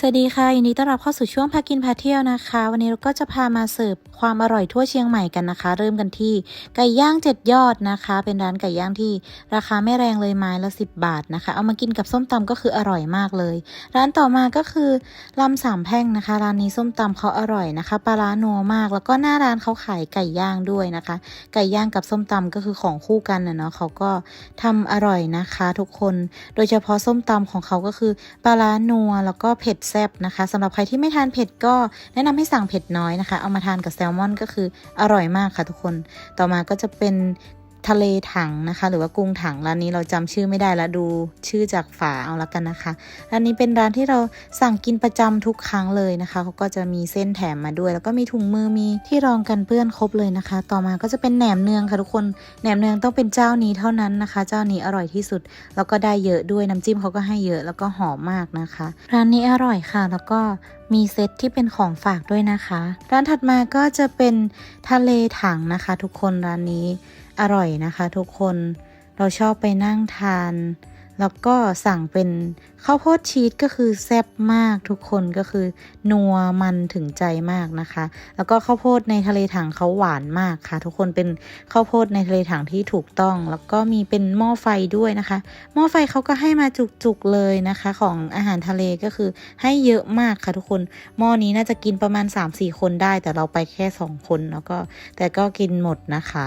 สวัสดีค่ะยินดีต้อนรับเข้าสู่ช่วงพากินพาเที่ยวนะคะ วันนี้เราก็จะพามาเสิร์ฟความอร่อยทั่วเชียงใหม่กันนะคะ เริ่มกันที่ไก่ย่างเจ็ดยอดนะคะ เป็นร้านไก่ย่างที่ราคาไม่แรงเลยไม้ละ10บาทนะคะ เอามากินกับส้มตำก็คืออร่อยมากเลย ร้านต่อมาก็คือลำสามแพร่งนะคะร้านนี้ส้มตำเขาอร่อยนะคะปลาร้านัวมาก แล้วก็หน้าร้านเขาขายไก่ย่างด้วยนะคะ ไก่ย่างกับส้มตำก็คือของคู่กันนะเนาะเขาก็ทำอร่อยนะคะ ทุกคน โดยเฉพาะส้มตำของเขาก็คือปลาร้านัวแล้วก็เผ็ดแซ่บนะคะสำหรับใครที่ไม่ทานเผ็ดก็แนะนำให้สั่งเผ็ดน้อยนะคะ เอามาทานกับแซลมอนก็คืออร่อยมากค่ะทุกคน ต่อมาก็จะเป็น ทะเลถังนะคะ หรือว่ากุ้งถังร้านนี้เราจำชื่อไม่ได้แล้วดูชื่อจากฝาเอาละกันนะคะร้านนี้เป็นร้านที่เราสั่งกินประจำทุกครั้งเลยนะคะเขาก็จะมีเส้นแถมมาด้วย แล้วก็มีถุงมือมีที่รองกันเปื้อนครบเลยนะคะ ต่อมาก็จะเป็นแหนมเนืองค่ะทุกคนแหนมเนืองต้องเป็นเจ้านี้เท่านั้นนะคะ เจ้านี้อร่อยที่สุดแล้วก็ได้เยอะด้วยน้ำจิ้มเขาก็ให้เยอะแล้วก็หอมมากนะคะ ร้านนี้อร่อยค่ะแล้วก็ มีเซตที่เป็นของฝากด้วยนะคะ ร้านถัดมาก็จะเป็นทะเลถังนะคะ ทุกคนร้านนี้อร่อยนะคะ ทุกคนเราชอบไปนั่งทาน แล้วก็สั่งเป็นข้าวโพดชีสก็คือแซ่บมากทุกคนก็คือ นัวมันถึงใจมากนะคะ แล้วก็ข้าวโพดในทะเลถังเขาหวานมากค่ะ ทุกคนเป็นข้าวโพดในทะเลถังที่ถูกต้อง แล้วก็มีเป็นหม้อไฟด้วยนะคะ หม้อไฟเขาก็ให้มาจุกๆเลยนะคะ ของอาหารทะเลก็คือให้เยอะมากค่ะทุกคนหม้อนี้น่าจะกินประมาณ 3-4 คนได้ แต่เราไปแค่ 2 คนแล้วก็แต่ก็กินหมดนะคะ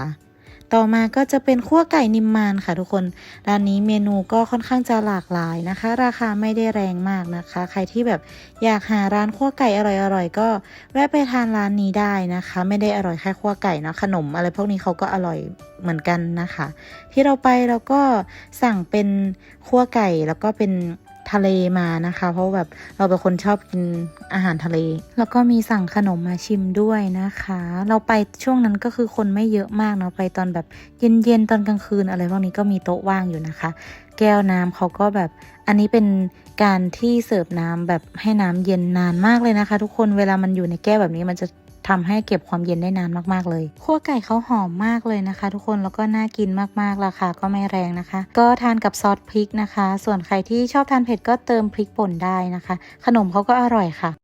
ต่อมาก็จะเป็นขั้วไก่นิมมานค่ะทุกคน ร้านนี้เมนูก็ค่อนข้างจะหลากหลายนะคะ ราคาไม่ได้แรงมากนะคะ ใครที่แบบอยากหาร้านขั้วไก่อร่อยๆ ก็แวะไปทานร้านนี้ได้นะคะ ไม่ได้อร่อยแค่ขั้วไก่นะขนม อะไรพวกนี้เขาก็อร่อยเหมือนกันนะคะ ที่เราไปเราก็สั่งเป็นขั้วไก่แล้วก็เป็น ทะเลมานะคะ เพราะแบบเราเป็นคนชอบกินอาหารทะเล แล้วก็มีสั่งขนมมาชิมด้วยนะคะ เราไปช่วงนั้นก็คือคนไม่เยอะมากเนาะไปตอนแบบเย็นๆตอนกลางคืนอะไรพวกนี้ก็มีโต๊ะว่างอยู่นะคะ แก้วน้ำเขาก็แบบอันนี้เป็นการที่เสิร์ฟน้ำแบบให้น้ำเย็นนานมากเลยนะคะ ทุกคนเวลามันอยู่ในแก้วแบบนี้มันจะ ทำให้เก็บความเย็นได้นานมากๆเลยขั้วไก่เขาหอมมากเลยนะคะ ทุกคนแล้วก็น่ากินมากๆราคาก็ไม่แรงนะคะ ก็ทานกับซอสพริกนะคะ ส่วนใครที่ชอบทานเผ็ดก็เติมพริกป่นได้นะคะ ขนมเขาก็อร่อยค่ะ